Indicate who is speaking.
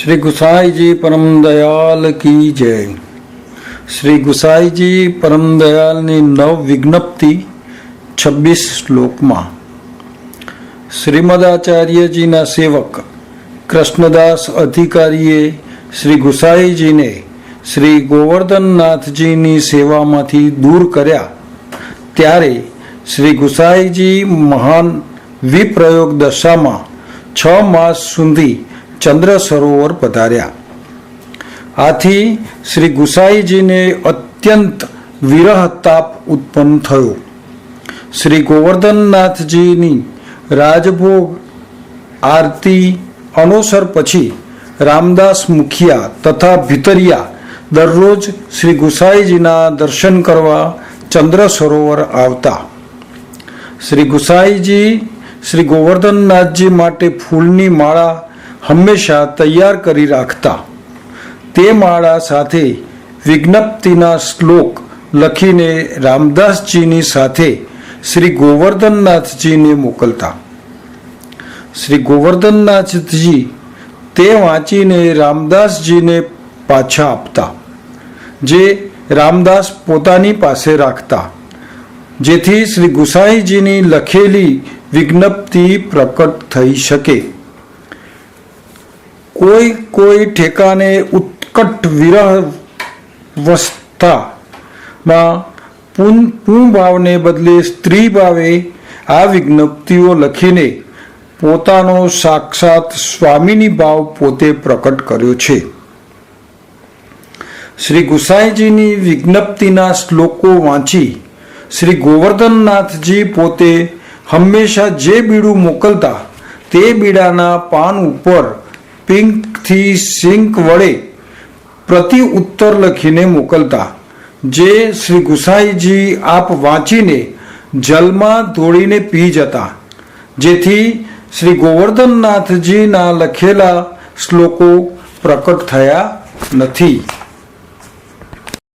Speaker 1: શ્રી ગુસાઈજી પરમ દયાલ કી જય. શ્રી ગુસાઈજી પરમ દયાલની નવ વિજ્ઞપ્તિ છવ્વીસ શ્લોકમાં. શ્રીમદાચાર્યજીના સેવક કૃષ્ણદાસ અધિકારીએ શ્રી ગુસાઈજીને શ્રી ગોવર્ધનનાથજીની સેવામાંથી દૂર કર્યા. ત્યારે શ્રી ગુસાઈજી મહાન વિપ્રયોગ દશામાં છ માસ સુધી ચંદ્ર સરોવર પધાર્યા. આથી શ્રી ગુસાઈજીને અત્યંત વિરહતાપ ઉત્પન્ન થયો. શ્રી ગોવર્ધનનાથજીની રાજભોગ આરતી અનુસર પછી રામદાસ મુખિયા તથા ભીતરિયા દરરોજ શ્રી ગુસાઈજીના દર્શન કરવા ચંદ્ર સરોવર આવતા. શ્રી ગુસાઈજી શ્રી ગોવર્ધનનાથજી માટે ફૂલની માળા હંમેશા તૈયાર કરી રાખતા. તે માળા સાથે વિજ્ઞપ્તિના શ્લોક લખીને રામદાસજીની સાથે શ્રી ગોવર્ધનનાથજીને મોકલતા. શ્રી ગોવર્ધનનાથજી તે વાંચીને રામદાસજીને પાછા આપતા, જે રામદાસ પોતાની પાસે રાખતા, જેથી શ્રી ગુસાઈજીની લખેલી વિજ્ઞપ્તિ પ્રકટ થઈ શકે. કોઈ કોઈ ઠેકાને ઉત્કટ વિરહવસ્થામાં પૂન પૂં ભાવને બદલે સ્ત્રી ભાવે આ વિજ્ઞપ્તિઓ લખીને પોતાનો સાક્ષાત સ્વામીની ભાવ પોતે પ્રકટ કર્યો છે. શ્રી ગુસાઈજીની વિજ્ઞપ્તિના શ્લોકો વાંચી શ્રી ગોવર્ધનનાથજી પોતે હંમેશા જે બીડું મોકલતા તે બીડાના પાન ઉપર પિંકથી સિંક વડે પ્રતિ ઉત્તર લખીને મોકલતા. જે શ્રી ગુસાઈજી આપ વાંચીને જલમાં ધોળીને પી જતા. જેથી શ્રી ગોવર્ધનનાથજીના લખેલા શ્લોકો પ્રકટ થયા નથી.